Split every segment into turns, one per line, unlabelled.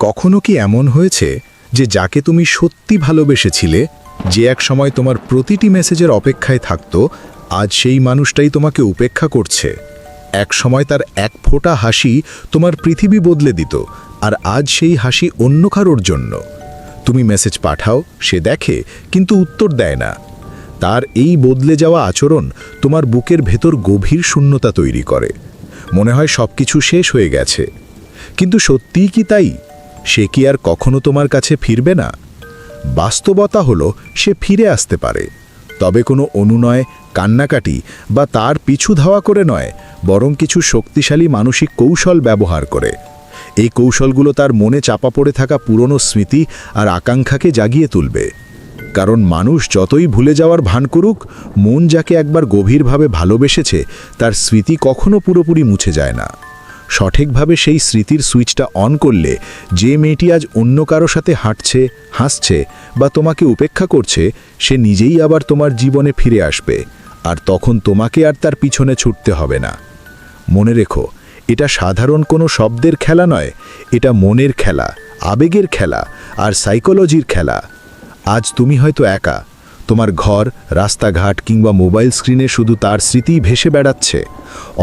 কখনো কি এমন হয়েছে যে যাকে তুমি সত্যি ভালোবেসেছিলে, যে এক সময় তোমার প্রতিটি মেসেজের অপেক্ষায় থাকতো, আজ সেই মানুষটাই তোমাকে উপেক্ষা করছে। এক সময় তার এক ফোঁটা হাসি তোমার পৃথিবী বদলে দিত, আর আজ সেই হাসি অন্য কারোর জন্য। তুমি মেসেজ পাঠাও, সে দেখে, কিন্তু উত্তর দেয় না। তার এই বদলে যাওয়া আচরণ তোমার বুকের ভেতর গভীর শূন্যতা তৈরি করে। মনে হয় সব কিছু শেষ হয়ে গেছে। কিন্তু সত্যিই কি তাই? সে কি আর কখনো তোমার কাছে ফিরবে না? বাস্তবতা হলো, সে ফিরে আসতে পারে। তবে কোনো অনুনয়, কান্নাকাটি বা তার পিছু ধাওয়া করে নয়, বরং কিছু শক্তিশালী মানসিক কৌশল ব্যবহার করে। এই কৌশলগুলো তার মনে চাপা পড়ে থাকা পুরনো স্মৃতি আর আকাঙ্ক্ষাকে জাগিয়ে তুলবে। কারণ মানুষ যতই ভুলে যাওয়ার ভান করুক, মন যাকে একবার গভীরভাবে ভালোবেসেছে, তার স্মৃতি কখনো পুরোপুরি মুছে যায় না। সঠিকভাবে সেই স্মৃতির সুইচটা অন করলে যে মেয়েটি আজ অন্য কারও সাথে হাঁটছে, হাসছে বা তোমাকে উপেক্ষা করছে, সে নিজেই আবার তোমার জীবনে ফিরে আসবে। আর তখন তোমাকে আর তার পিছনে ছুটতে হবে না। মনে রেখো, এটা সাধারণ কোনো শব্দের খেলা নয়, এটা মনের খেলা, আবেগের খেলা আর সাইকোলজির খেলা। আজ তুমি হয়তো একা তোমার ঘর, রাস্তাঘাট কিংবা মোবাইল স্ক্রিনে শুধু তার স্মৃতিই ভেসে বেড়াচ্ছে।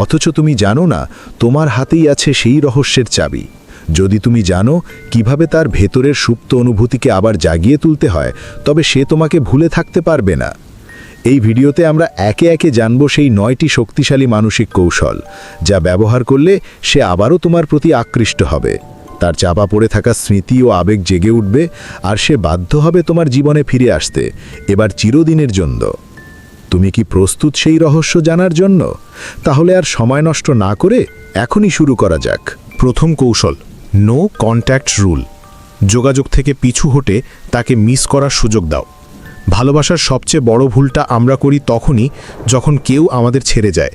অথচ তুমি জানো না, তোমার হাতেই আছে সেই রহস্যের চাবি। যদি তুমি জানো কীভাবে তার ভেতরের সুপ্ত অনুভূতিকে আবার জাগিয়ে তুলতে হয়, তবে সে তোমাকে ভুলে থাকতে পারবে না। এই ভিডিওতে আমরা একে একে জানব সেই নয়টি শক্তিশালী মানসিক কৌশল, যা ব্যবহার করলে সে আবারও তোমার প্রতি আকৃষ্ট হবে। তার চাপা পড়ে থাকা স্মৃতি ও আবেগ জেগে উঠবে আর সে বাধ্য হবে তোমার জীবনে ফিরে আসতে, এবার চিরদিনের জন্য। তুমি কি প্রস্তুত সেই রহস্য জানার জন্য? তাহলে আর সময় নষ্ট না করে এখনই শুরু করা যাক।
প্রথম কৌশল নো কন্ট্যাক্ট রুল যোগাযোগ থেকে পিছু হটে তাকে মিস করার সুযোগ দাও। ভালোবাসার সবচেয়ে বড় ভুলটা আমরা করি তখনই যখন কেউ আমাদের ছেড়ে যায়।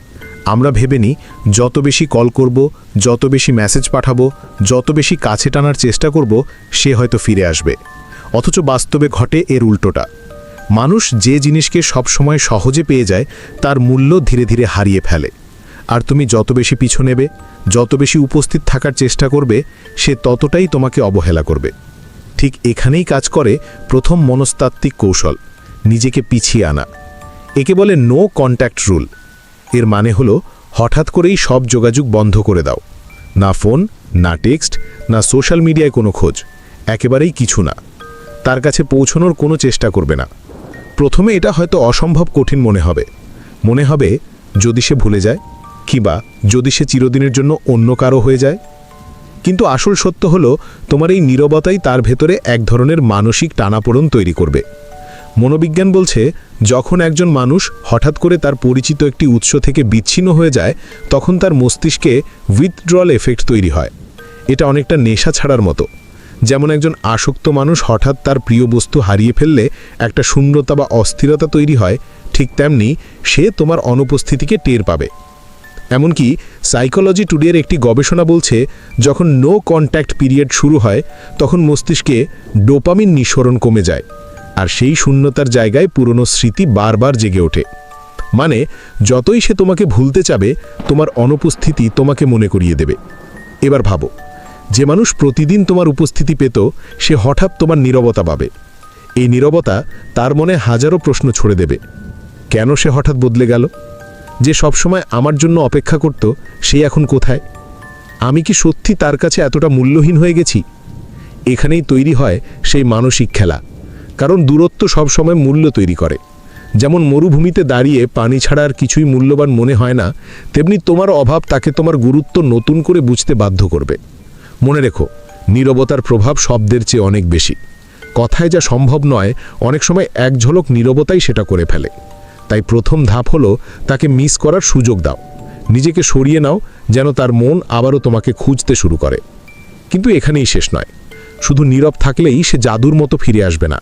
আমরা ভেবে নিই, যত বেশি কল করব, যত বেশি মেসেজ পাঠাবো, যত বেশি কাছে টানার চেষ্টা করব, সে হয়তো ফিরে আসবে। অথচ বাস্তবে ঘটে এর উল্টোটা। মানুষ যে জিনিসকে সবসময় সহজে পেয়ে যায়, তার মূল্য ধীরে ধীরে হারিয়ে ফেলে। আর তুমি যত বেশি পিছু নেবে, যত বেশি উপস্থিত থাকার চেষ্টা করবে, সে ততটাই তোমাকে অবহেলা করবে। ঠিক এখানেই কাজ করে প্রথম মনস্তাত্ত্বিক কৌশল, নিজেকে পিছিয়ে আনা। একে বলে নো কন্ট্যাক্ট রুল এর মানে হলো, হঠাৎ করেই সব যোগাযোগ বন্ধ করে দাও। না ফোন, না টেক্সট, না সোশ্যাল মিডিয়ায় কোনো খোঁজ। একেবারেই কিছু না। তার কাছে পৌঁছনোর কোনো চেষ্টা করবে না। প্রথমে এটা হয়তো অসম্ভব কঠিন মনে হবে। মনে হবে, যদি সে ভুলে যায়, কিবা যদি সে চিরদিনের জন্য অন্য কারও হয়ে যায়। কিন্তু আসল সত্য হলো, তোমার এই নীরবতাই তার ভেতরে এক ধরনের মানসিক টানাপোড়ন তৈরি করবে। মনোবিজ্ঞান বলছে, যখন একজন মানুষ হঠাৎ করে তার পরিচিত একটি উৎস থেকে বিচ্ছিন্ন হয়ে যায়, তখন তার মস্তিষ্কে উইথড্রল এফেক্ট তৈরি হয়। এটা অনেকটা নেশা ছাড়ার মতো। যেমন একজন আসক্ত মানুষ হঠাৎ তার প্রিয় বস্তু হারিয়ে ফেললে একটা শূন্যতা বা অস্থিরতা তৈরি হয়, ঠিক তেমনি সে তোমার অনুপস্থিতিকে টের পাবে। এমনকি সাইকোলজি টুডের একটি গবেষণা বলছে, যখন নো কন্ট্যাক্ট পিরিয়ড শুরু হয়, তখন মস্তিষ্কে ডোপামিন নিঃসরণ কমে যায়। আর সেই শূন্যতার জায়গায় পুরনো স্মৃতি বারবার জেগে ওঠে। মানে যতই সে তোমাকে ভুলতে চাবে, তোমার অনুপস্থিতি তোমাকে মনে করিয়ে দেবে। এবার ভাবো, যে মানুষ প্রতিদিন তোমার উপস্থিতি পেত, সে হঠাৎ তোমার নীরবতা পাবে। এই নীরবতা তার মনে হাজারো প্রশ্ন ছড়ে দেবে। কেন সে হঠাৎ বদলে গেল? যে সবসময় আমার জন্য অপেক্ষা করত, সে এখন কোথায়? আমি কি সত্যি তার কাছে এতটা মূল্যহীন হয়ে গেছি? এখানেই তৈরি হয় সেই মানসিক খেলা। কারণ দূরত্ব সবসময় মূল্য তৈরি করে। যেমন মরুভূমিতে দাঁড়িয়ে পানি ছাড়া আর কিছুই মূল্যবান মনে হয় না, তেমনি তোমার অভাব তাকে তোমার গুরুত্ব নতুন করে বুঝতে বাধ্য করবে। মনে রেখো, নীরবতার প্রভাব শব্দের চেয়ে অনেক বেশি। কথায় যা সম্ভব নয়, অনেক সময় এক ঝলক নীরবতাই সেটা করে ফেলে। তাই প্রথম ধাপ হলো তাকে মিস করার সুযোগ দাও। নিজেকে সরিয়ে নাও, যেন তার মন আবারও তোমাকে খুঁজতে শুরু করে। কিন্তু এখানেই শেষ নয়। শুধু নীরব থাকলেই সে জাদুর মতো ফিরে আসবে না।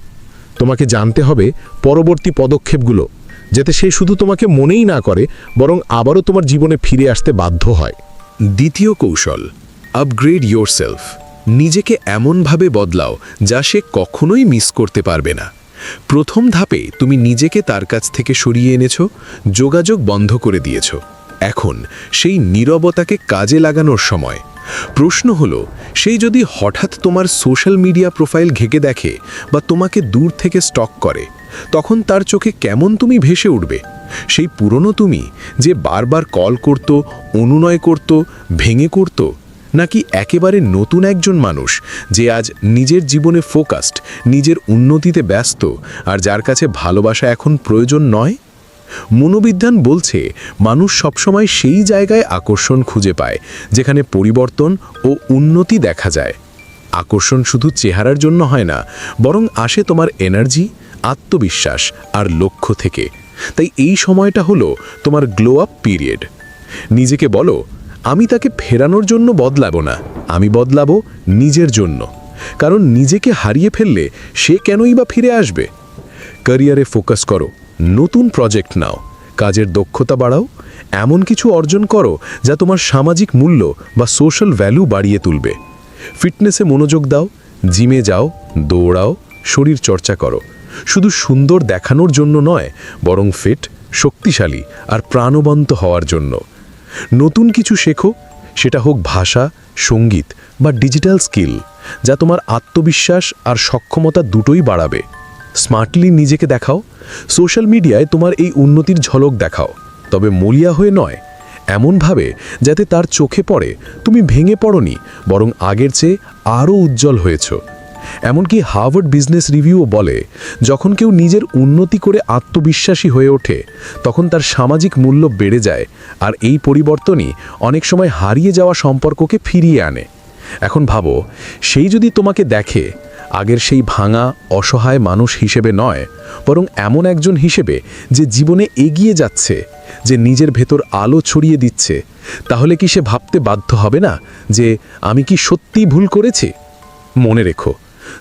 তোমাকে জানতে হবে পরবর্তী পদক্ষেপগুলো, যাতে সে শুধু তোমাকে মনেই না করে, বরং আবারও তোমার জীবনে ফিরে আসতে বাধ্য হয়।
দ্বিতীয় কৌশল আপগ্রেড সেলফ নিজেকে এমনভাবে বদলাও যা সে কখনোই মিস করতে পারবে না। প্রথম ধাপে তুমি নিজেকে তার কাছ থেকে সরিয়ে এনেছ, যোগাযোগ বন্ধ করে দিয়েছ। এখন সেই নীরবতাকে কাজে লাগানোর সময় প্রশ্ন হলো, সেই যদি হঠাৎ তোমার সোশ্যাল মিডিয়া প্রোফাইল ঘেকে দেখে বা তোমাকে দূর থেকে স্টক করে, তখন তার চোখে কেমন তুমি ভেসে উঠবে? সেই পুরনো তুমি যে বারবার কল করত, অনুনয় করত, ভেঙে করত, নাকি একেবারে নতুন একজন মানুষ যে আজ নিজের জীবনে ফোকাসড নিজের উন্নতিতে ব্যস্ত, আর যার কাছে ভালোবাসা এখন প্রয়োজন নয়? মনোবিজ্ঞান বলছে, মানুষ সবসময় সেই জায়গায় আকর্ষণ খুঁজে পায়, যেখানে পরিবর্তন ও উন্নতি দেখা যায়। আকর্ষণ শুধু চেহারার জন্য হয় না, বরং আসে তোমার এনার্জি আত্মবিশ্বাস আর লক্ষ্য থেকে। তাই এই সময়টা হলো তোমার গ্লো আপ পিরিয়ড নিজেকে বলো, আমি তাকে ফেরানোর জন্য বদলাবো না, আমি বদলাবো নিজের জন্য। কারণ নিজেকে হারিয়ে ফেললে সে কেনই বা ফিরে আসবে? ক্যারিয়ারে ফোকাস করো নতুন প্রজেক্ট নাও। কাজের দক্ষতা বাড়াও, এমন কিছু অর্জন করো যা তোমার সামাজিক মূল্য বা সোশ্যাল ভ্যালু বাড়িয়ে তুলবে। ফিটনেসে মনোযোগ দাও জিমে যাও, দৌড়াও, শরীর চর্চা করো। শুধু সুন্দর দেখানোর জন্য নয়, বরং ফিট শক্তিশালী আর প্রাণবন্ত হওয়ার জন্য। নতুন কিছু শেখো, সেটা হোক ভাষা, সংগীত বা ডিজিটাল স্কিল যা তোমার আত্মবিশ্বাস আর সক্ষমতা দুটোই বাড়াবে। স্মার্টলি নিজেকে দেখাও। সোশ্যাল মিডিয়ায় তোমার এই উন্নতির ঝলক দেখাও। তবে মলিয়া হয়ে নয়, এমনভাবে যাতে তার চোখে পড়ে, তুমি ভেঙে পড়নি, বরং আগের চেয়ে আরও উজ্জ্বল হয়েছ। এমনকি হার্ভার্ড বিজনেস রিভিউও বলে, যখন কেউ নিজের উন্নতি করে আত্মবিশ্বাসী হয়ে ওঠে, তখন তার সামাজিক মূল্য বেড়ে যায়, আর এই পরিবর্তনই অনেক সময় হারিয়ে যাওয়া সম্পর্ককে ফিরিয়ে আনে। এখন ভাবো, সেই যদি তোমাকে দেখে আগের সেই ভাঙা, অসহায় মানুষ হিসেবে নয়, বরং এমন একজন হিসেবে যে জীবনে এগিয়ে যাচ্ছে, যে নিজের ভেতর আলো ছড়িয়ে দিচ্ছে। তাহলে কি সে ভাবতে বাধ্য হবে না যে আমি কি সত্যিই ভুল করেছি? মনে রেখো,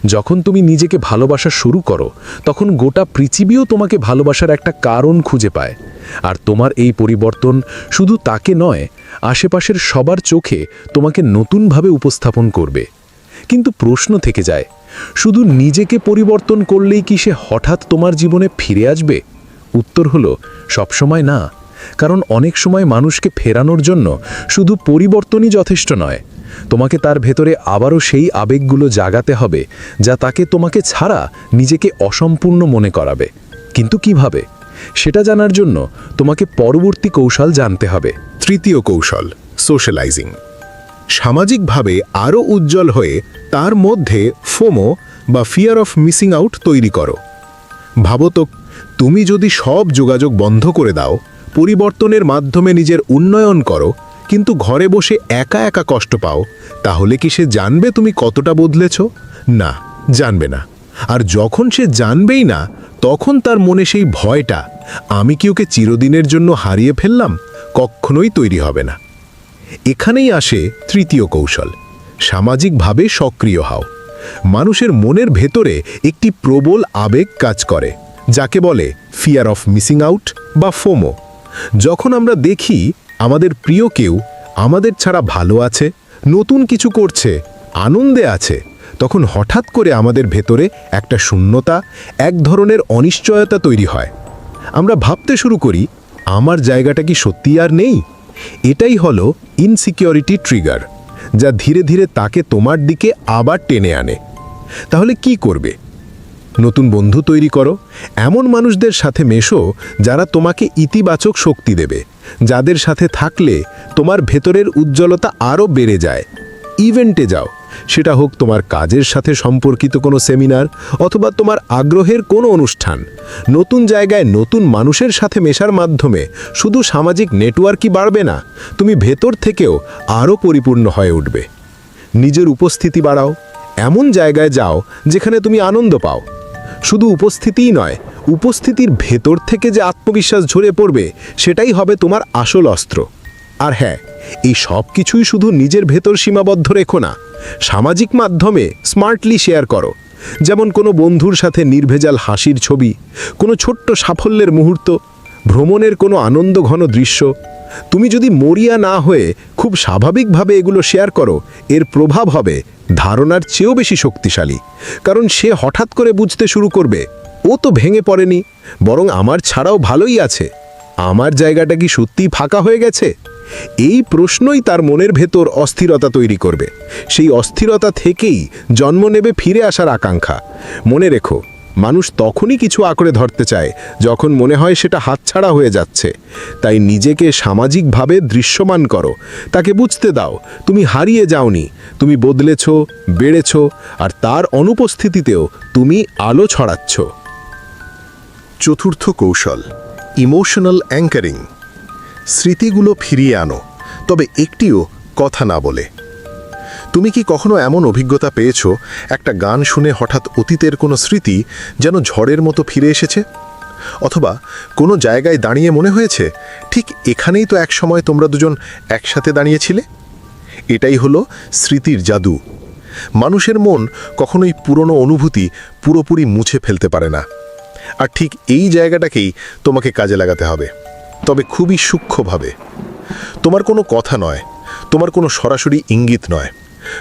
যখন তুমি নিজেকে ভালোবাসা শুরু করো, তখন গোটা পৃথিবীও তোমাকে ভালোবাসার একটা কারণ খুঁজে পায়। আর তোমার এই পরিবর্তন শুধু তাকে নয়, আশেপাশের সবার চোখে তোমাকে নতুনভাবে উপস্থাপন করবে। কিন্তু প্রশ্ন থেকে যায় শুধু নিজেকে পরিবর্তন করলেই কি সে হঠাৎ তোমার জীবনে ফিরে আসবে? উত্তর হলো, সবসময় না। কারণ অনেক সময় মানুষকে ফেরানোর জন্য শুধু পরিবর্তনই যথেষ্ট নয়। তোমাকে তার ভেতরে আবারও সেই আবেগগুলো জাগাতে হবে, যা তাকে তোমাকে ছাড়া নিজেকে অসম্পূর্ণ মনে করাবে। কিন্তু কীভাবে? সেটা জানার জন্য তোমাকে পরবর্তী কৌশল জানতে হবে।
তৃতীয় কৌশল সোশ্যালাইজিং সামাজিকভাবে আরও উজ্জ্বল হয়ে তার মধ্যে ফোমো বা ফিয়ার অফ মিসিং আউট তৈরি করো। ভাবো তো, তুমি যদি সব যোগাযোগ বন্ধ করে দাও, পরিবর্তনের মাধ্যমে নিজের উন্নয়ন করো, কিন্তু ঘরে বসে একা একা কষ্ট পাও, তাহলে কি সে জানবে তুমি কতটা বদলেছ? না, জানবে না। আর যখন সে জানবেই না, তখন তার মনে সেই ভয়টা, আমি কি ওকে চিরদিনের জন্য হারিয়ে ফেললাম? কখনোই তৈরি হবে না। এখানেই আসে তৃতীয় কৌশল। সামাজিকভাবে সক্রিয় হও। মানুষের মনের ভেতরে একটি প্রবল আবেগ কাজ করে, যাকে বলে ফিয়ার অফ মিসিং আউট বা ফোমো। যখন আমরা দেখি আমাদের প্রিয় কেউ আমাদের ছাড়া ভালো আছে, নতুন কিছু করছে, আনন্দে আছে, তখন হঠাৎ করে আমাদের ভেতরে একটা শূন্যতা, এক ধরনের অনিশ্চয়তা তৈরি হয়। আমরা ভাবতে শুরু করি, আমার জায়গাটা কি সত্যি আর নেই? এটাই হল ইনসিকিউরিটি ট্রিগার যা ধীরে ধীরে তাকে তোমার দিকে আবার টেনে আনে। তাহলে কি করবে? নতুন বন্ধু তৈরি করো, এমন মানুষদের সাথে মেশো যারা তোমাকে ইতিবাচক শক্তি দেবে, যাদের সাথে থাকলে তোমার ভেতরের উজ্জ্বলতা আরও বেড়ে যায়। ইভেন্টে যাও সেটা হোক তোমার কাজের সাথে সম্পর্কিত কোনো সেমিনার অথবা তোমার আগ্রহের কোনো অনুষ্ঠান। নতুন জায়গায় নতুন মানুষের সাথে মেশার মাধ্যমে শুধু সামাজিক নেটওয়ার্কই বাড়বে না, তুমি ভেতর থেকেও আরও পরিপূর্ণ হয়ে উঠবে। নিজের উপস্থিতি বাড়াও, এমন জায়গায় যাও যেখানে তুমি আনন্দ পাও। শুধু উপস্থিতিই নয়, উপস্থিতির ভেতর থেকে যে আত্মবিশ্বাস ঝরে পড়বে সেটাই হবে তোমার আসল অস্ত্র। আর হ্যাঁ এই সব কিছুই শুধু নিজের ভেতর সীমাবদ্ধ রেখো না। সামাজিক মাধ্যমে স্মার্টলি শেয়ার করো। যেমন কোনো বন্ধুর সাথে নির্ভেজাল হাসির ছবি, কোনো ছোট্ট সাফল্যের মুহূর্ত, ভ্রমণের কোনো আনন্দ ঘন দৃশ্য। তুমি যদি মরিয়া না হয়ে খুব স্বাভাবিকভাবে এগুলো শেয়ার করো, এর প্রভাব হবে ধারণার চেয়েও বেশি শক্তিশালী। কারণ সে হঠাৎ করে বুঝতে শুরু করবে, ও তো ভেঙে পড়েনি, বরং আমার ছাড়াও ভালোই আছে। আমার জায়গাটা কি সত্যিই ফাঁকা হয়ে গেছে?
এই প্রশ্নই তার মনের ভেতর অস্থিরতা তৈরি করবে। সেই অস্থিরতা থেকেই জন্ম নেবে ফিরে আসার আকাঙ্ক্ষা। মনে রেখো, মানুষ তখনই কিছু আঁকড়ে ধরতে চায়, যখন মনে হয় সেটা হাতছাড়া হয়ে যাচ্ছে। তাই নিজেকে সামাজিকভাবে দৃশ্যমান করো। তাকে বুঝতে দাও, তুমি হারিয়ে যাওনি, তুমি বদলেছ, বেড়েছ, আর তার অনুপস্থিতিতেও তুমি আলো ছড়াচ্ছ।
চতুর্থ কৌশল, ইমোশনাল অ্যাঙ্কারিং। স্মৃতিগুলো ফিরিয়ে আনো, তবে একটিও কথা না বলে। তুমি কি কখনো এমন অভিজ্ঞতা পেয়েছ, একটা গান শুনে হঠাৎ অতীতের কোনো স্মৃতি যেন ঝড়ের মতো ফিরে এসেছে? অথবা কোনো জায়গায় দাঁড়িয়ে মনে হয়েছে, ঠিক এখানেই তো এক সময় তোমরা দুজন একসাথে দাঁড়িয়েছিলে? এটাই হলো স্মৃতির জাদু। মানুষের মন কখনোই পুরনো অনুভূতি পুরোপুরি মুছে ফেলতে পারে না। আর ঠিক এই জায়গাটাকেই তোমাকে কাজে লাগাতে হবে। তবে খুবই সূক্ষ্মভাবে। তোমার কোনো কথা নয়, তোমার কোনো সরাসরি ইঙ্গিত নয়,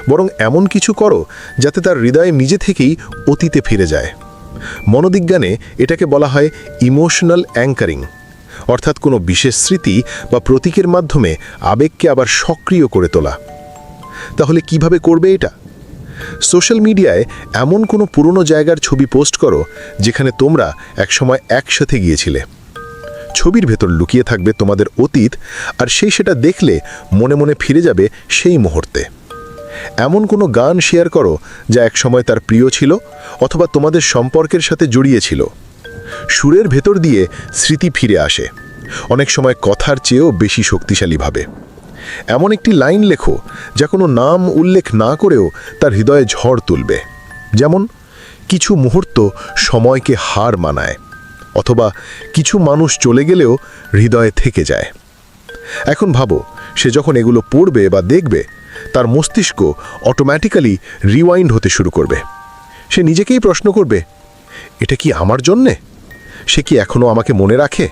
বরং এমন কিছু করো যাতে তার হৃদয়ে নিজে থেকেই অতীতে ফিরে যায়। মনোবিজ্ঞানে এটাকে বলা হয় ইমোশনাল অ্যাঙ্কারিং, অর্থাৎ কোনো বিশেষ স্মৃতি বা প্রতীকের মাধ্যমে আবেগকে আবার সক্রিয় করে তোলা। তাহলে কীভাবে করবে এটা? সোশ্যাল মিডিয়ায় এমন কোনো পুরনো জায়গার ছবি পোস্ট করো, যেখানে তোমরা একসময় একসাথে গিয়েছিলে। ছবির ভেতর লুকিয়ে থাকবে তোমাদের অতীত, আর সেই সেটা দেখলে মনে মনে ফিরে যাবে সেই মুহূর্তে। এমন কোনো গান শেয়ার করো যা একসময় তার প্রিয় ছিল অথবা তোমাদের সম্পর্কের সাথে জড়িয়েছিল। সুরের ভেতর দিয়ে স্মৃতি ফিরে আসে। অনেক সময় কথার চেয়েও বেশি শক্তিশালীভাবে এমন একটি লাইন লেখো যা কোনো নাম উল্লেখ না করেও তার হৃদয়ে ঝড় তুলবে। যেমন, কিছু মুহূর্ত সময়কে হার মানায়। অথবা কিছু মানুষ চলে গেলেও হৃদয়ে থেকে যায়। এখন ভাবো, সে যখন এগুলো পড়বে বা দেখবে, তার মস্তিষ্ক অটোম্যাটিক্যালি রিওয়াইন্ড হতে শুরু করবে। সে নিজেকেই প্রশ্ন করবে, এটা কি আমার জন্যে? সে কি এখনও আমাকে মনে রাখে?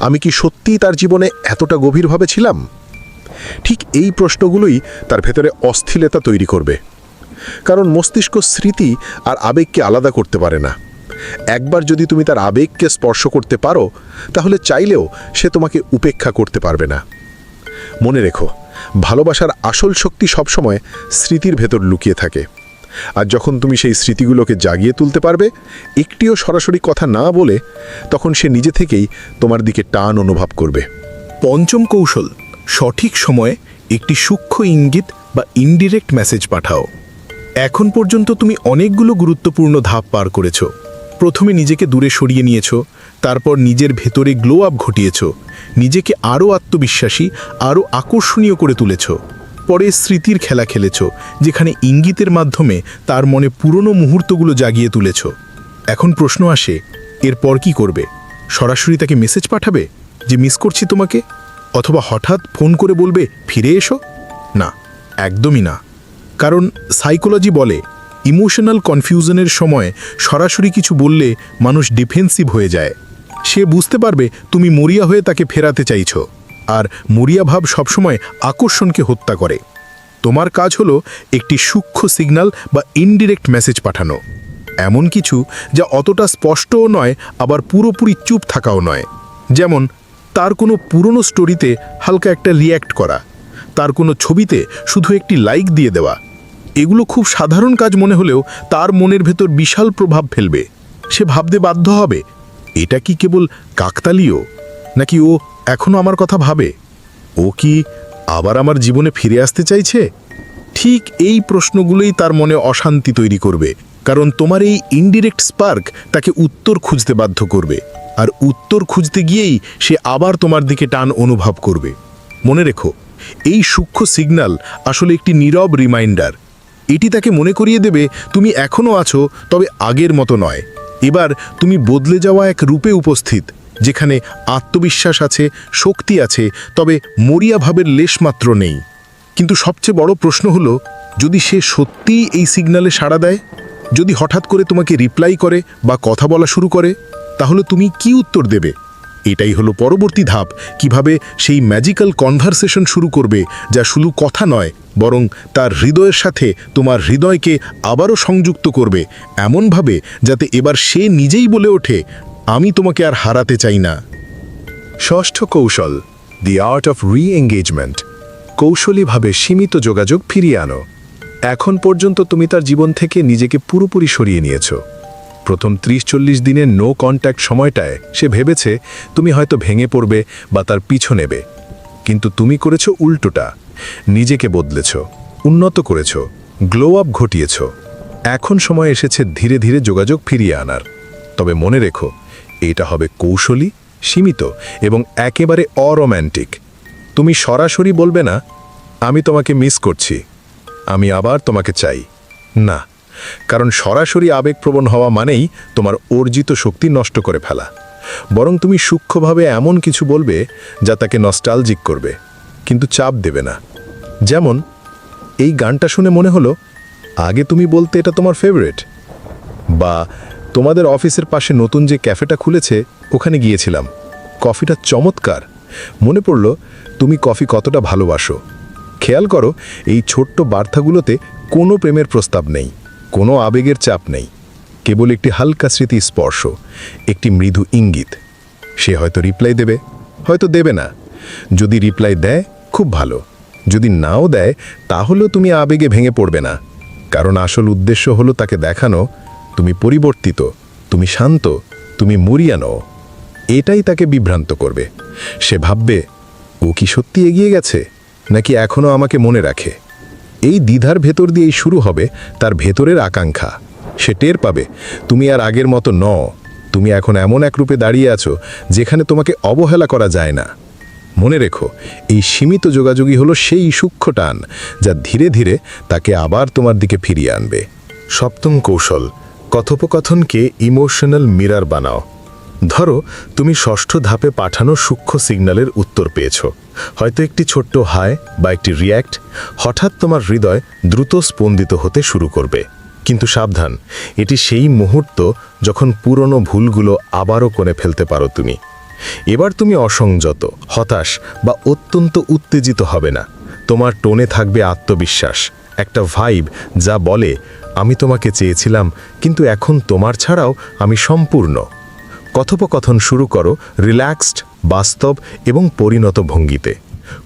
আমি কি সত্যিই তার জীবনে এতটা গভীরভাবে ছিলাম? ঠিক এই প্রশ্নগুলোই তার ভেতরে অস্থিরতা তৈরি করবে। কারণ মস্তিষ্ক স্মৃতি আর আবেগকে আলাদা করতে পারে না। একবার যদি তুমি তার আবেগকে স্পর্শ করতে পারো, তাহলে চাইলেও সে তোমাকে উপেক্ষা করতে পারবে না। মনে রেখো, ভালোবাসার আসল শক্তি সবসময় স্মৃতির ভেতর লুকিয়ে থাকে। আর যখন তুমি সেই স্মৃতিগুলোকে জাগিয়ে তুলতে পারবে, একটিও সরাসরি কথা না বলে তখন সে নিজে থেকেই তোমার দিকে টান অনুভব করবে।
পঞ্চম কৌশল, সঠিক সময়ে একটি সূক্ষ্ম ইঙ্গিত বা ইনডিরেক্ট মেসেজ পাঠাও। এখন পর্যন্ত তুমি অনেকগুলো গুরুত্বপূর্ণ ধাপ পার করেছ। প্রথমে নিজেকে দূরে সরিয়ে নিয়েছ, তারপর নিজের ভেতরে গ্লো আপ ঘটিয়েছ, নিজেকে আরও আত্মবিশ্বাসী, আরও আকর্ষণীয় করে তুলেছ। পরে স্মৃতির খেলা খেলেছ, যেখানে ইঙ্গিতের মাধ্যমে তার মনে পুরনো মুহূর্তগুলো জাগিয়ে তুলেছ। এখন প্রশ্ন আসে, এরপর কি করবে? সরাসরি তাকে মেসেজ পাঠাবে? যে মিস করছি তোমাকে? অথবা হঠাৎ ফোন করে বলবে, ফিরে এসো? না, একদমই না। কারণ সাইকোলজি বলে ইমোশনাল কনফিউশনের সময় সরাসরি কিছু বললে মানুষ ডিফেন্সিভ হয়ে যায়। সে বুঝতে পারবে তুমি মরিয়া হয়ে তাকে ফেরাতে চাইছ, আর মরিয়া ভাব সবসময় আকর্ষণকে হত্যা করে। তোমার কাজ হলো একটি সূক্ষ্ম সিগন্যাল বা ইনডিরেক্ট মেসেজ পাঠানো। এমন কিছু যা অতটা স্পষ্টও নয়, আবার পুরোপুরি চুপ থাকাও নয়। যেমন, তার কোনো পুরনো স্টোরিতে হালকা একটা রিয়্যাক্ট করা, তার কোনো ছবিতে শুধু একটি লাইক দিয়ে দেওয়া এগুলো খুব সাধারণ কাজ মনে হলেও তার মনের ভেতর বিশাল প্রভাব ফেলবে। সে ভাবতে বাধ্য হবে, এটা কি কেবল কাকতালীয়? নাকি ও এখনও আমার কথা ভাবে? ও কি আবার আমার জীবনে ফিরে আসতে চাইছে? ঠিক এই প্রশ্নগুলোই তার মনে অশান্তি তৈরি করবে, কারণ তোমার এই ইনডিরেক্ট স্পার্ক তাকে উত্তর খুঁজতে বাধ্য করবে, আর উত্তর খুঁজতে গিয়েই সে আবার তোমার দিকে টান অনুভব করবে। মনে রেখো, এই সূক্ষ্ম সিগন্যাল আসলে একটি নীরব রিমাইন্ডার। এটি তাকে মনে করিয়ে দেবে, তুমি এখনও আছো, তবে আগের মতো নয়। এবার তুমি বদলে যাওয়া এক রূপে উপস্থিত, যেখানে আত্মবিশ্বাস আছে, শক্তি আছে, তবে মরিয়া ভাবের লেশমাত্র নেই। কিন্তু সবচেয়ে বড় প্রশ্ন হলো, যদি সে সত্যিই এই সিগন্যালে সাড়া দেয়? যদি হঠাৎ করে তোমাকে রিপ্লাই করে বা কথা বলা শুরু করে, তাহলে তুমি কি উত্তর দেবে? এটাই হলো পরবর্তী ধাপ, কীভাবে সেই ম্যাজিক্যাল কনভারসেশন শুরু করবে, যা শুধু কথা নয়, বরং তার হৃদয়ের সাথে তোমার হৃদয়কে আবারও সংযুক্ত করবে, এমনভাবে যাতে এবার সে নিজেই বলে ওঠে, আমি তোমাকে আর হারাতে চাই না।
ষষ্ঠ কৌশল
the art of re engagement কৌশলীভাবে সীমিত যোগাযোগ ফিরিয়ে আনো। এখন পর্যন্ত তুমি তার জীবন থেকে নিজেকে পুরোপুরি সরিয়ে নিয়েছ। প্রথম ত্রিশ চল্লিশ দিনের নো কন্ট্যাক্ট সময়টায় সে ভেবেছে তুমি হয়তো ভেঙে পড়বে বা তার পিছু নেবে। কিন্তু তুমি করেছ উল্টোটা। নিজেকে বদলেছ, উন্নত করেছ গ্লো আপ ঘটিয়েছ। এখন সময় এসেছে ধীরে ধীরে যোগাযোগ ফিরিয়ে আনার। তবে মনে রেখো, এটা হবে কৌশলী, সীমিত এবং একেবারে অরোম্যান্টিক। তুমি সরাসরি বলবে না, আমি তোমাকে মিস করছি, আমি আবার তোমাকে চাই। না। কারণ সরাসরি আবেগপ্রবণ হওয়া মানেই তোমার অর্জিত শক্তি নষ্ট করে ফেলা। বরং তুমি সূক্ষ্মভাবে এমন কিছু বলবে যা তাকে নস্টালজিক করবে, কিন্তু চাপ দেবে না। যেমন, এই গানটা শুনে মনে হলো, আগে তুমি বলতে এটা তোমার ফেভারিট বা তোমাদের অফিসের পাশে নতুন যে ক্যাফেটা খুলেছে, ওখানে গিয়েছিলাম। কফিটা চমৎকার। মনে পড়ল, তুমি কফি কতটা ভালোবাসো। খেয়াল করো, এই ছোট্ট বার্তাগুলোতে কোনো প্রেমের প্রস্তাব নেই। কোনো আবেগের চাপ নেই, কেবল একটি হালকা স্মৃতি স্পর্শ একটি মৃদু ইঙ্গিত। সে হয়তো রিপ্লাই দেবে, হয়তো দেবে না। যদি রিপ্লাই দেয়, খুব ভালো। যদি নাও দেয়, তাহলেও তুমি আবেগে ভেঙে পড়বে না। কারণ আসল উদ্দেশ্য হলো তাকে দেখানো, তুমি পরিবর্তিত, তুমি শান্ত, তুমি মরিয়ানো এটাই তাকে বিভ্রান্ত করবে। সে ভাববে, ও কি সত্যি এগিয়ে গেছে? নাকি এখনও আমাকে মনে রাখে? এই দ্বিধার ভেতর দিয়েই শুরু হবে তার ভেতরের আকাঙ্ক্ষা। সে টের পাবে, তুমি আর আগের মতো ন তুমি এখন এমন এক রূপে দাঁড়িয়ে আছো যেখানে তোমাকে অবহেলা করা যায় না। মনে রেখো, এই সীমিত যোগাযোগই হলো সেই সূক্ষ্ম টান যা ধীরে ধীরে তাকে আবার তোমার দিকে ফিরিয়ে আনবে।
সপ্তম কৌশল, কথোপকথনকে ইমোশনাল মিরার বানাও। ধরো, তুমি ষষ্ঠ ধাপে পাঠানো সূক্ষ্ম সিগন্যালের উত্তর পেয়েছ। হয়তো একটি ছোট্ট হায় বা একটি রিয়্যাক্ট হঠাৎ তোমার হৃদয় দ্রুত স্পন্দিত হতে শুরু করবে। কিন্তু সাবধান, এটি সেই মুহূর্ত যখন পুরনো ভুলগুলো আবারও করে ফেলতে পারো তুমি। এবার তুমি অসংযত, হতাশ বা অত্যন্ত উত্তেজিত হবে না। তোমার টোনে থাকবে আত্মবিশ্বাস, একটা ভাইব যা বলে, আমি তোমাকে চেয়েছিলাম, কিন্তু এখন তোমার ছাড়াও আমি সম্পূর্ণ। কথোপকথন শুরু করো রিল্যাক্সড, বাস্তব এবং পরিণত ভঙ্গিতে।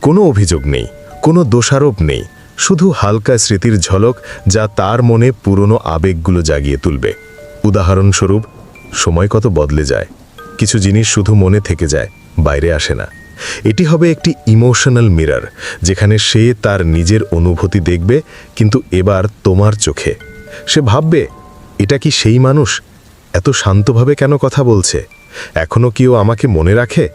কোনো অভিযোগ নেই, কোনো দোষারোপ নেই, শুধু হালকা স্মৃতির ঝলক যা তার মনে পুরনো আবেগগুলো জাগিয়ে তুলবে। উদাহরণস্বরূপ, সময় কত বদলে যায়, কিছু জিনিস শুধু মনে থেকে যায়, বাইরে আসে না। এটি হবে একটি ইমোশনাল মিরর, যেখানে সে তার নিজের অনুভূতি দেখবে, কিন্তু এবার তোমার চোখে। সে ভাববে, এটা কি সেই মানুষ? এত শান্তভাবে কেন কথা বলছে? এখনও কেউ আমাকে মনে রাখে?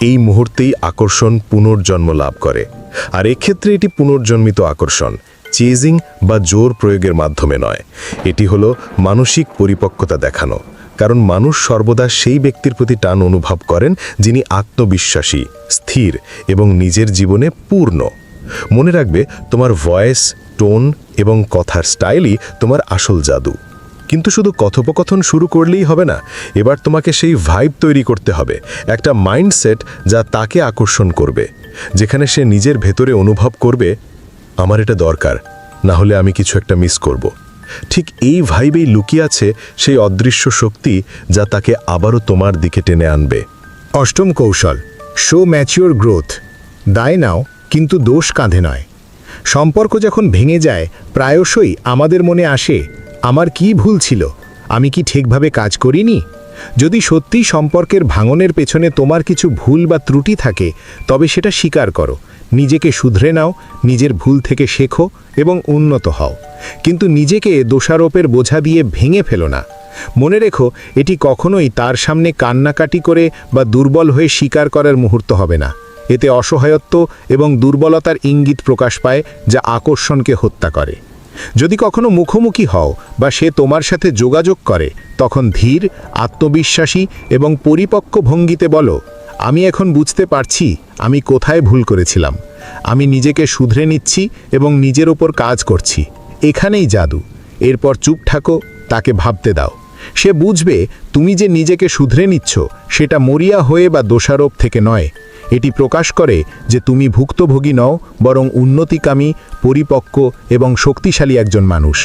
এই মুহূর্তেই আকর্ষণ পুনর্জন্ম লাভ করে। আর এক্ষেত্রে এটি পুনর্জন্মিত আকর্ষণ, চেজিং বা জোর প্রয়োগের মাধ্যমে নয়। এটি হলো মানসিক পরিপক্কতা দেখানো। কারণ মানুষ সর্বদা সেই ব্যক্তির প্রতি টান অনুভব করেন যিনি আত্মবিশ্বাসী, স্থির এবং নিজের জীবনে পূর্ণ। মনে রাখবে, তোমার ভয়েস, টোন এবং কথার স্টাইলই তোমার আসল জাদু। কিন্তু শুধু কথোপকথন শুরু করলেই হবে না, এবার তোমাকে সেই ভাইব তৈরি করতে হবে, একটা মাইন্ডসেট যা তাকে আকর্ষণ করবে, যেখানে সে নিজের ভেতরে অনুভব করবে, আমার এটা দরকার, না হলে আমি কিছু একটা মিস করব। ঠিক এই ভাইবেই লুকিয়ে আছে সেই অদৃশ্য শক্তি যা তাকে আবারও তোমার দিকে টেনে আনবে।
অষ্টম কৌশল শো ম্যাচিওর গ্রোথ দায় নাও, কিন্তু দোষ কাঁধে নয়। সম্পর্ক যখন ভেঙে যায়, প্রায়শই আমাদের মনে আসে আমার কি ভুল ছিল? আমি কি ঠিকভাবে কাজ করিনি? যদি সত্যি সম্পর্কের ভাঙনের পেছনে তোমার কিছু ভুল বা ত্রুটি থাকে, তবে সেটা স্বীকার করো। নিজেকে শুধরে নাও, নিজের ভুল থেকে শেখো এবং উন্নত হও। কিন্তু নিজেকে দোষারোপের বোঝা দিয়ে ভেঙে ফেলো না। মনে রেখো, এটি কখনোই তার সামনে কান্নাকাটি করে বা দুর্বল হয়ে স্বীকার করার মুহূর্ত হবে না। এতে অসহায়ত্ব এবং দুর্বলতার ইঙ্গিত প্রকাশ পায়, যা আকর্ষণকে হত্যা করে। যদি কখনো মুখোমুখি হও বা সে তোমার সাথে যোগাযোগ করে, তখন ধীর, আত্মবিশ্বাসী এবং পরিপক্ক ভঙ্গিতে বলো, আমি এখন বুঝতে পারছি আমি কোথায় ভুল করেছিলাম। আমি নিজেকে শুধরে নিচ্ছি এবং নিজের ওপর কাজ করছি। এখানেই জাদু। এরপর চুপ থাকো, তাকে ভাবতে দাও। সে বুঝবে তুমি যে নিজেকে শুধরে নিচ্ছ, সেটা মরিয়া হয়ে বা দোষারোপ থেকে নয়। এটি প্রকাশ করে যে তুমি ভুক্তভোগী নও, বরং উন্নতিকামী, পরিপক্ক এবং শক্তিশালী একজন মানুষ।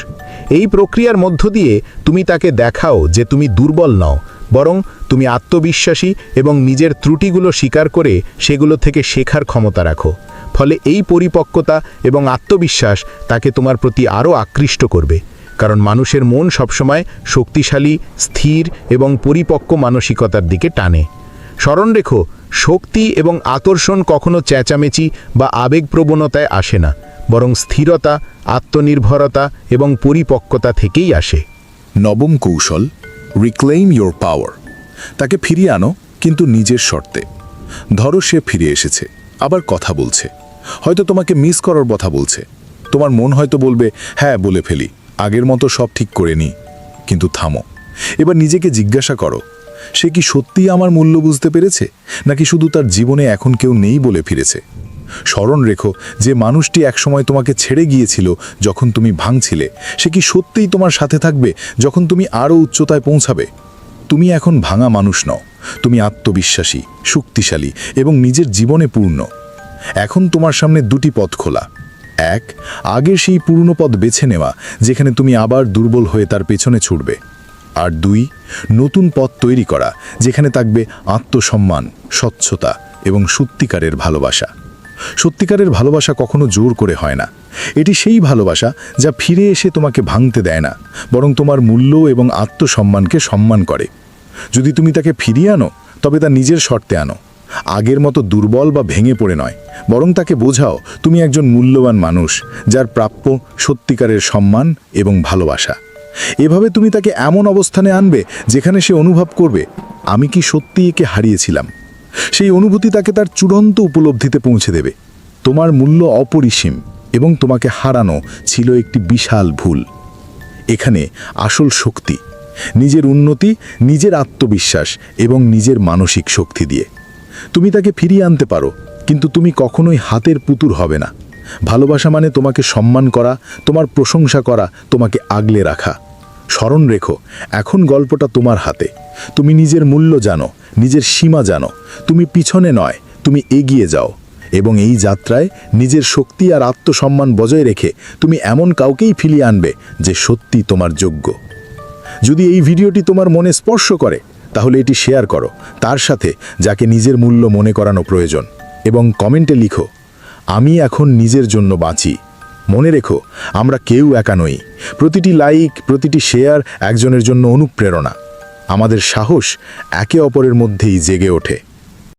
এই প্রক্রিয়ার মধ্য দিয়ে তুমি তাকে দেখাও যে তুমি দুর্বল নও,
বরং তুমি আত্মবিশ্বাসী এবং নিজের ত্রুটিগুলো স্বীকার করে সেগুলো থেকে শেখার ক্ষমতা রাখো। ফলে এই পরিপক্কতা এবং আত্মবিশ্বাস তাকে তোমার প্রতি আরও আকৃষ্ট করবে। কারণ মানুষের মন সবসময় শক্তিশালী, স্থির এবং পরিপক্ক মানসিকতার দিকে টানে। স্মরণ রেখো, শক্তি এবং আকর্ষণ কখনো চেঁচামেচি বা আবেগপ্রবণতায় আসে না, বরং স্থিরতা, আত্মনির্ভরতা এবং পরিপক্কতা থেকেই আসে।
নবম কৌশল রিক্লেইম ইয়োর পাওয়ার তাকে ফিরিয়ে আনো, কিন্তু নিজের শর্তে। ধরো সে ফিরে এসেছে, আবার কথা বলছে। হয়তো তোমাকে মিস করার কথা বলছে। তোমার মন হয়তো বলবে হ্যাঁ বলে ফেলি। আগের মতো সব ঠিক করে নি। কিন্তু থামো। এবার নিজেকে জিজ্ঞাসা করো, সে কি সত্যিই আমার মূল্য বুঝতে পেরেছে? নাকি শুধু তার জীবনে এখন কেউ নেই বলে ফিরেছে? স্মরণ রেখো যে মানুষটি একসময় তোমাকে ছেড়ে গিয়েছিল যখন তুমি ভাঙছিলে। সে কি সত্যিই তোমার সাথে থাকবে যখন তুমি আরও উচ্চতায় পৌঁছাবে? তুমি এখন ভাঙা মানুষ নও। তুমি আত্মবিশ্বাসী, শক্তিশালী এবং নিজের জীবনে পূর্ণ। এখন তোমার সামনে দুটি পথ খোলা। এক আগে সেই পুরনো পথ বেছে নেওয়া, যেখানে তুমি আবার দুর্বল হয়ে তার পেছনে ছুটবে। আর দুই, নতুন পথ তৈরি করা, যেখানে থাকবে আত্মসম্মান, স্বচ্ছতা এবং সত্যিকারের ভালোবাসা। সত্যিকারের ভালোবাসা কখনো জোর করে হয় না। এটি সেই ভালোবাসা যা ফিরে এসে তোমাকে ভাঙতে দেয় না, বরং তোমার মূল্য এবং আত্মসম্মানকে সম্মান করে। যদি তুমি তাকে ফিরিয়ে আনো, তবে তা নিজের শর্তে আনো। আগের মতো দুর্বল বা ভেঙে পড়ে নয়। বরং তাকে বোঝাও, তুমি একজন মূল্যবান মানুষ, যার প্রাপ্য সত্যিকারের সম্মান এবং ভালোবাসা। এভাবে তুমি তাকে এমন অবস্থানে আনবে, যেখানে সে অনুভব করবে, আমি কি সত্যি একে হারিয়েছিলাম? সেই অনুভূতি তাকে তার চূড়ান্ত উপলব্ধিতে পৌঁছে দেবে। তোমার মূল্য অপরিসীম এবং তোমাকে হারানো ছিল একটি বিশাল ভুল। এখানে আসল শক্তি, নিজের উন্নতি, নিজের আত্মবিশ্বাস এবং নিজের মানসিক শক্তি দিয়ে। তুমি তাকে ফিরিয়ে আনতে পারো, কিন্তু তুমি কখনোই হাতের পুতুর হবে না। ভালোবাসা মানে তোমাকে সম্মান করা, তোমার প্রশংসা করা, তোমাকে আগলে রাখা। স্মরণ রেখো, এখন গল্পটা তোমার হাতে। তুমি নিজের মূল্য জানো, নিজের সীমা জানো। তুমি পিছনে নয়, তুমি এগিয়ে যাও। এবং এই যাত্রায় নিজের শক্তি আর আত্মসম্মান বজায় রেখে তুমি এমন কাউকেই ফিরিয়ে আনবে যে সত্যি তোমার যোগ্য। যদি এই ভিডিওটি তোমার মনে স্পর্শ করে তাহলে এটি শেয়ার করো। তার সাথে যাকে নিজের মূল্য মনে করানো প্রয়োজন। এবং কমেন্টে লিখো, আমি এখন নিজের জন্য বাঁচি। মনে রেখো, আমরা কেউ একা নই। প্রতিটি লাইক প্রতিটি শেয়ার একজনের জন্য অনুপ্রেরণা। আমাদের সাহস একে অপরের মধ্যেই জেগে ওঠে।